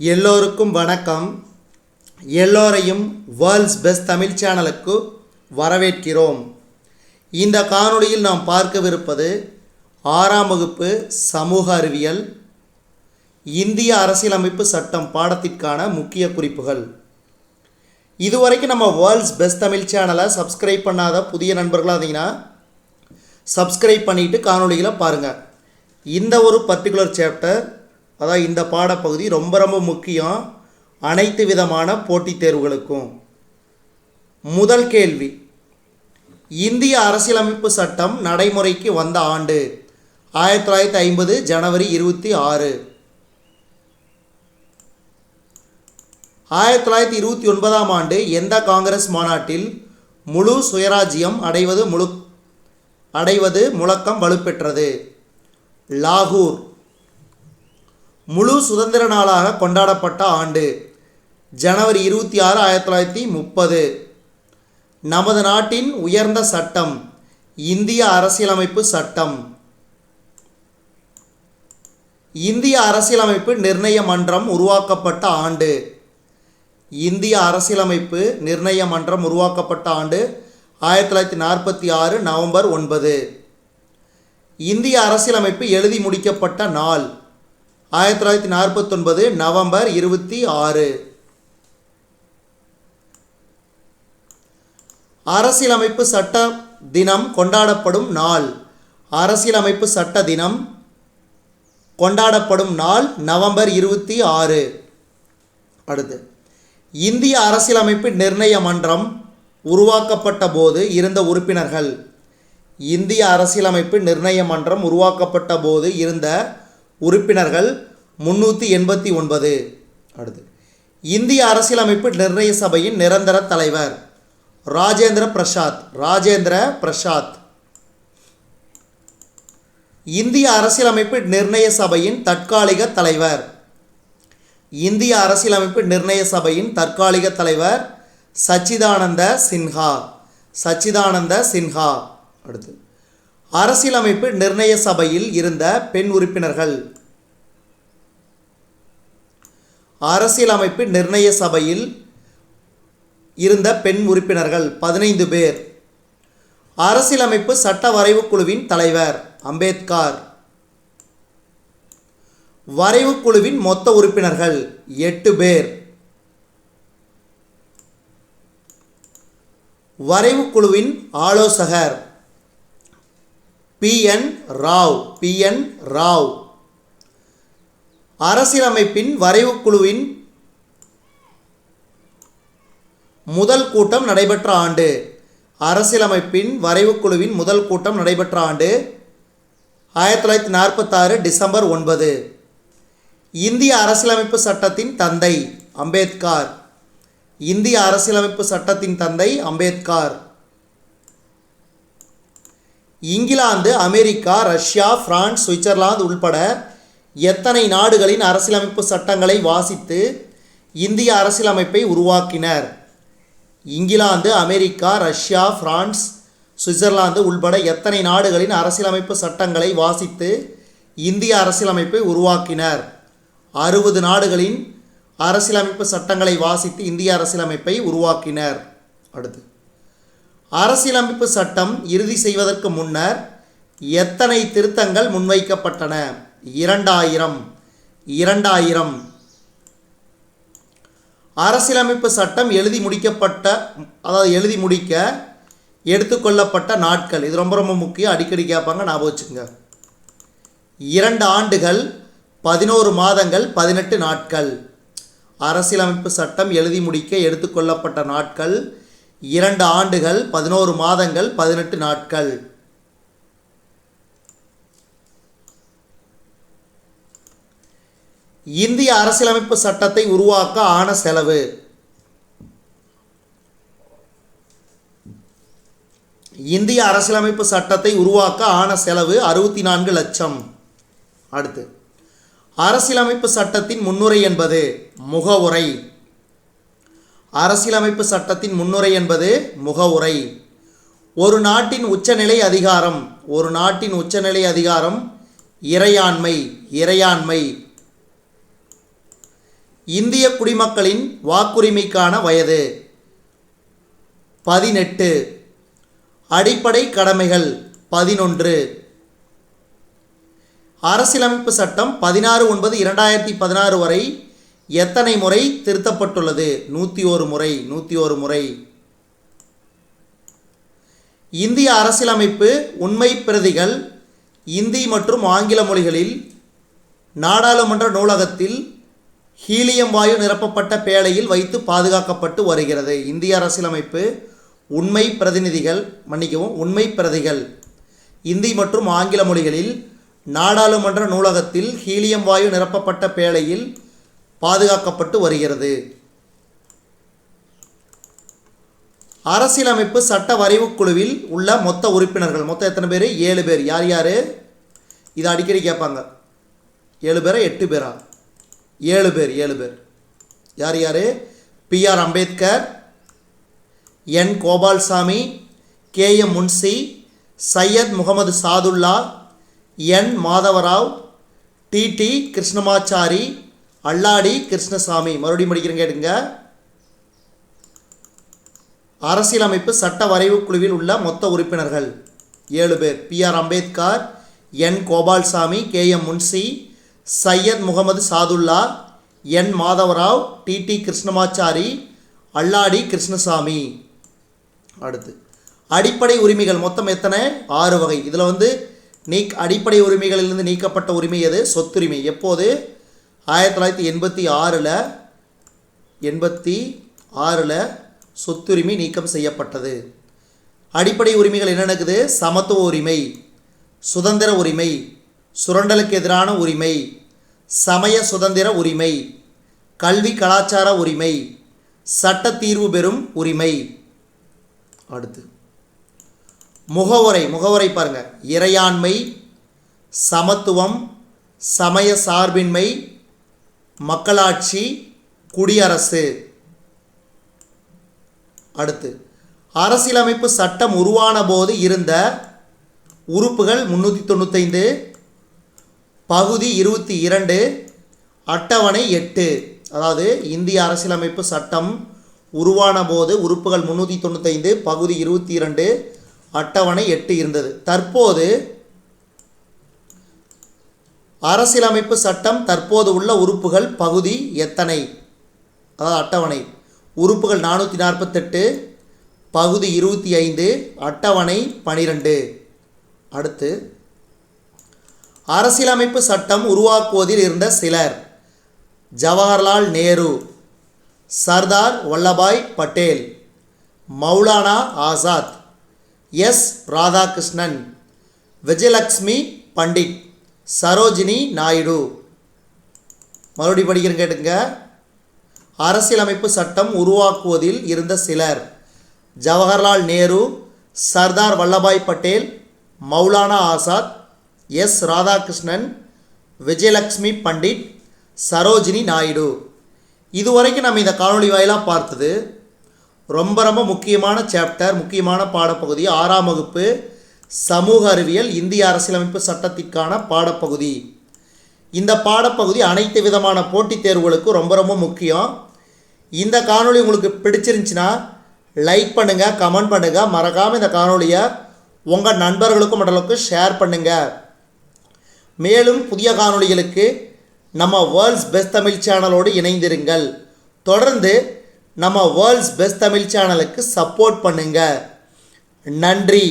எல்லோருக்கும் வணக்கம். எல்லோரையும் வேர்ல்ட்ஸ் பெஸ்ட் தமிழ் சேனலுக்கு வரவேற்கிறோம். இந்த காணொளியில் நாம் பார்க்கவிருப்பது ஆறாம் வகுப்பு சமூக அறிவியல் இந்திய அரசியலமைப்பு சட்டம் பாடத்திற்கான முக்கிய குறிப்புகள். இதுவரைக்கும் நம்ம வேர்ல்ட்ஸ் பெஸ்ட் தமிழ் சேனலை சப்ஸ்கிரைப் பண்ணாத புதிய நண்பர்களாக இருந்தீங்கன்னா சப்ஸ்கிரைப் பண்ணிவிட்டு காணொலிகளை பாருங்கள் இந்த ஒரு பர்டிகுலர் சாப்டர் அதான் இந்த பாடப்பகுதி ரொம்ப ரொம்ப முக்கியம் அனைத்து விதமான போட்டித் தேர்வுகளுக்கும். முதல் கேள்வி. இந்திய அரசியலமைப்பு சட்டம் நடைமுறைக்கு வந்த ஆண்டு ஆயிரத்தி தொள்ளாயிரத்தி ஐம்பது ஜனவரி இருபத்தி ஆறு. ஆயிரத்தி தொள்ளாயிரத்தி இருபத்தி ஒன்பதாம் ஆண்டு எந்த காங்கிரஸ் மாநாட்டில் முழு சுயராஜ்யம் அடைவது முழு அடைவது முழக்கம் வலுப்பெற்றது? லாகூர். முழு சுதந்திர நாளாக கொண்டாடப்பட்ட ஆண்டு. ஜனவரி இருபத்தி ஆறு ஆயிரத்தி தொள்ளாயிரத்தி முப்பது. நமது நாட்டின் உயர்ந்த சட்டம் இந்திய அரசியலமைப்பு சட்டம். இந்திய அரசியலமைப்பு நிர்ணய மன்றம் உருவாக்கப்பட்ட ஆண்டு. இந்திய அரசியலமைப்பு நிர்ணய மன்றம் உருவாக்கப்பட்ட ஆண்டு ஆயிரத்தி தொள்ளாயிரத்தி நாற்பத்தி ஆறு நவம்பர் ஒன்பது. இந்திய அரசியலமைப்பு எழுதி முடிக்கப்பட்ட நாள் ஆயிரத்தி தொள்ளாயிரத்தி நாற்பத்தொன்பது நவம்பர் இருபத்தி ஆறு. அரசியலமைப்பு சட்ட தினம் கொண்டாடப்படும் நாள். அரசியலமைப்பு சட்ட தினம் கொண்டாடப்படும் நாள் நவம்பர் இருபத்தி ஆறு. அடுத்து இந்திய அரசியலமைப்பு நிர்ணய மன்றம் உருவாக்கப்பட்ட போது இருந்த உறுப்பினர்கள். இந்திய அரசியலமைப்பு நிர்ணய மன்றம் உருவாக்கப்பட்ட போது இருந்த உறுப்பினர்கள் முன்னூற்றி எண்பத்தி ஒன்பது. அடுத்து. இந்திய அரசியலமைப்பு நிர்ணய சபையின் நிரந்தர தலைவர் ராஜேந்திர பிரசாத். ராஜேந்திர பிரசாத். இந்திய அரசியலமைப்பு நிர்ணய சபையின் தற்காலிக தலைவர். இந்திய அரசியலமைப்பு நிர்ணய சபையின் தற்காலிக தலைவர் சச்சிதானந்த சின்ஹா. சச்சிதானந்த சின்ஹா. அடுத்து. அரசியலமைப்பு நிர்ணய சபையில் இருந்த பெண் உறுப்பினர்கள். அரசியலமைப்பு நிர்ணய சபையில் இருந்த பெண் உறுப்பினர்கள் பதினைந்து பேர். அரசியலமைப்பு சட்ட வரைவு குழுவின் தலைவர் அம்பேத்கர். வரைவு குழுவின் மொத்த உறுப்பினர்கள் எட்டு பேர். வரைவு குழுவின் ஆலோசகர் B N Rau B N Rau. அரசியலமைப்பின் வரைவு குழுவின் முதல் கூட்டம் நடைபெற்ற ஆண்டு. அரசியலமைப்பின் வரைவு குழுவின் முதல் கூட்டம் நடைபெற்ற ஆண்டு ஆயிரத்தி தொள்ளாயிரத்தி நாற்பத்தாறு டிசம்பர் ஒன்பது. இந்திய அரசியலமைப்பு சட்டத்தின் தந்தை அம்பேத்கார். இந்திய அரசியலமைப்பு சட்டத்தின் தந்தை Ambedkar. England America Russia France Switzerland உள்பட எத்தனை நாடுகளின் அரசியலமைப்பு சட்டங்களை வாசித்து இந்திய அரசியலமைப்பை உருவாக்கினர்? England America Russia France Switzerland உள்பட எத்தனை நாடுகளின் அரசியலமைப்பு சட்டங்களை வாசித்து இந்திய அரசியலமைப்பை உருவாக்கினர்? அறுபது நாடுகளின் அரசியலமைப்பு சட்டங்களை வாசித்து இந்திய அரசியலமைப்பை உருவாக்கினர். அடுத்து. அரசியலமைப்பு சட்டம் இறுதி செய்வதற்கு முன்னர் எத்தனை திருத்தங்கள் முன்வைக்கப்பட்டன? இரண்டாயிரம். இரண்டாயிரம். அரசியலமைப்பு சட்டம் எழுதி முடிக்கப்பட்ட அதாவது எழுதி முடிக்க எடுத்துக்கொள்ளப்பட்ட நாட்கள். இது ரொம்ப ரொம்ப முக்கியம். அடிக்கடி கேட்பாங்க ஞாபகம் வச்சுக்கோங்க. இரண்டு ஆண்டுகள் பதினோரு மாதங்கள் பதினெட்டு நாட்கள். அரசியலமைப்பு சட்டம் எழுதி முடிக்க எடுத்துக்கொள்ளப்பட்ட நாட்கள் இரண்டு ஆண்டுகள் பதினோரு மாதங்கள் பதினெட்டு நாட்கள். இந்திய அரசியலமைப்பு சட்டத்தை உருவாக்க ஆன செலவு. இந்திய அரசியலமைப்பு சட்டத்தை உருவாக்க ஆன செலவு அறுபத்தி நான்கு லட்சம். அடுத்து அரசியலமைப்பு சட்டத்தின் முன்னுரை என்பது முகவுரை. அரசியலமைப்பு சட்டத்தின் முன்னுரை என்பது முகவுரை. ஒரு நாட்டின் உச்சநிலை அதிகாரம் ஒரு நாட்டின் உச்சநிலை அதிகாரம் இறையாண்மை இறையாண்மை. இந்திய குடிமக்களின் வாக்குரிமைக்கான வயது பதினெட்டு. அடிப்படை கடமைகள் பதினொன்று. அரசியலமைப்பு சட்டம் பதினாறு ஒன்பது இரண்டாயிரத்தி பதினாறு வரை எத்தனை முறை திருத்தப்பட்டுள்ளது? நூற்றி ஒரு முறை நூற்றி ஒரு முறை. இந்திய அரசியலமைப்பு உண்மை பிரதிகள் இந்தி மற்றும் ஆங்கில மொழிகளில் நாடாளுமன்ற நூலகத்தில் ஹீலியம் வாயு நிரப்பப்பட்ட பேழையில் வைத்து பாதுகாக்கப்பட்டு வருகிறது. இந்திய அரசியலமைப்பு உண்மை பிரதிநிதிகள் மன்னிக்கவும் உண்மை பிரதிகள் இந்தி மற்றும் ஆங்கில மொழிகளில் நாடாளுமன்ற நூலகத்தில் ஹீலியம் வாயு நிரப்பப்பட்ட பேழையில் பாதுகாக்கப்பட்டு வருகிறது. அரசியலமைப்பு சட்ட வரைவு குழுவில் உள்ள மொத்த உறுப்பினர்கள் மொத்தம் எத்தனை பேர்? ஏழு பேர். யார் யார்? இதை அடிக்கடி கேட்பாங்க. ஏழு பேரா? எட்டு பேரா? ஏழு பேர் ஏழு பேர். யார் யார்? B R Ambedkar N Gopalaswami K M Munshi Syed Mohammad Saadulla N Madhava Rau T T Krishnamachari Alladi Krishnaswami மறுபடியும் படிக்கிறேன் கேட்டுங்க அரசியலமைப்பு சட்ட வரைவு குழுவில் உள்ள மொத்த உறுப்பினர்கள் ஏழு பேர். B R Ambedkar N Gopalaswami K M Munshi Syed Mohammad Saadulla N Madhava Rau T T Krishnamachari Alladi Krishnaswami. அடுத்து அடிப்படை உரிமைகள் மொத்தம் எத்தனை? ஆறு வகை. இதில் வந்து நீக் அடிப்படை உரிமைகளிலிருந்து நீக்கப்பட்ட உரிமை எது? சொத்துரிமை. எப்போது? ஆயிரத்தி தொள்ளாயிரத்தி எண்பத்தி ஆறில் எண்பத்தி ஆறில் சொத்துரிமை நீக்கம் செய்யப்பட்டது. அடிப்படை உரிமைகள் என்ன நடக்குது? சமத்துவ உரிமை சுதந்திர உரிமை சுரண்டலுக்கு எதிரான உரிமை சமய சுதந்திர உரிமை கல்வி கலாச்சார உரிமை சட்ட தீர்வு பெறும் உரிமை. அடுத்து முகவுரை முகவுரை பாருங்கள் இறையாண்மை சமத்துவம் சமய சார்பின்மை மக்களாட்சி குடியரசு. அடுத்து அரசியலமைப்பு சட்டம் உருவான போது இருந்த உறுப்புகள் முந்நூற்றி தொண்ணூத்தைந்து பகுதி இருபத்தி இரண்டு அட்டவணை எட்டு. அதாவது இந்திய அரசியலமைப்பு சட்டம் உருவான போது உறுப்புகள் முந்நூற்றி தொண்ணூத்தைந்து பகுதி இருபத்தி இரண்டு அட்டவணை எட்டு இருந்தது. தற்போது அரசியலமைப்பு சட்டம் தற்போது உள்ள உறுப்புகள் பகுதி எத்தனை? அதாவது அட்டவணை. உறுப்புகள் நானூற்றி நாற்பத்தெட்டு பகுதி இருபத்தி ஐந்து அட்டவணை பனிரெண்டு. அடுத்து அரசியலமைப்பு சட்டம் உருவாக்குவதில் இருந்த சிலர் ஜவஹர்லால் நேரு சர்தார் வல்லபாய் பட்டேல் மௌலானா ஆசாத் எஸ். ராதாகிருஷ்ணன் விஜயலக்ஷ்மி பண்டிட். சரோஜினி நாயுடு. மறுபடி படிக்கிறேன் கேட்டுங்க அரசியலமைப்பு சட்டம் உருவாக்குவதில் இருந்த சிலர் ஜவஹர்லால் நேரு சர்தார் வல்லபாய் பட்டேல் மௌலானா ஆசாத் எஸ். ராதாகிருஷ்ணன் விஜயலக்ஷ்மி பண்டிட் சரோஜினி நாயுடு. இதுவரைக்கும் நம்ம இந்த காணொலி வாயிலாக பார்த்தது ரொம்ப ரொம்ப முக்கியமான சாப்டர் முக்கியமான பாடப்பகுதி ஆறாம் வகுப்பு சமூக அறிவியல் இந்திய அரசியலமைப்பு சட்டத்திற்கான பாடப்பகுதி. இந்த பாடப்பகுதி அனைத்து விதமான போட்டித் தேர்வுகளுக்கும் ரொம்ப ரொம்ப முக்கியம். இந்த காணொளி உங்களுக்கு பிடிச்சிருந்துச்சின்னா லைக் பண்ணுங்கள் கமெண்ட் பண்ணுங்கள் மறக்காமல் இந்த காணொளியை உங்கள் நண்பர்களுக்கும் மற்றவர்களுக்கும் ஷேர் பண்ணுங்கள் மேலும் புதிய காணொளிகளுக்கு நம்ம வேர்ல்ட்ஸ் பெஸ்ட் தமிழ் சேனலோடு இணைந்திருங்கள். தொடர்ந்து நம்ம வேர்ல்ட்ஸ் பெஸ்ட் தமிழ் சேனலுக்கு சப்போர்ட் பண்ணுங்கள் நன்றி.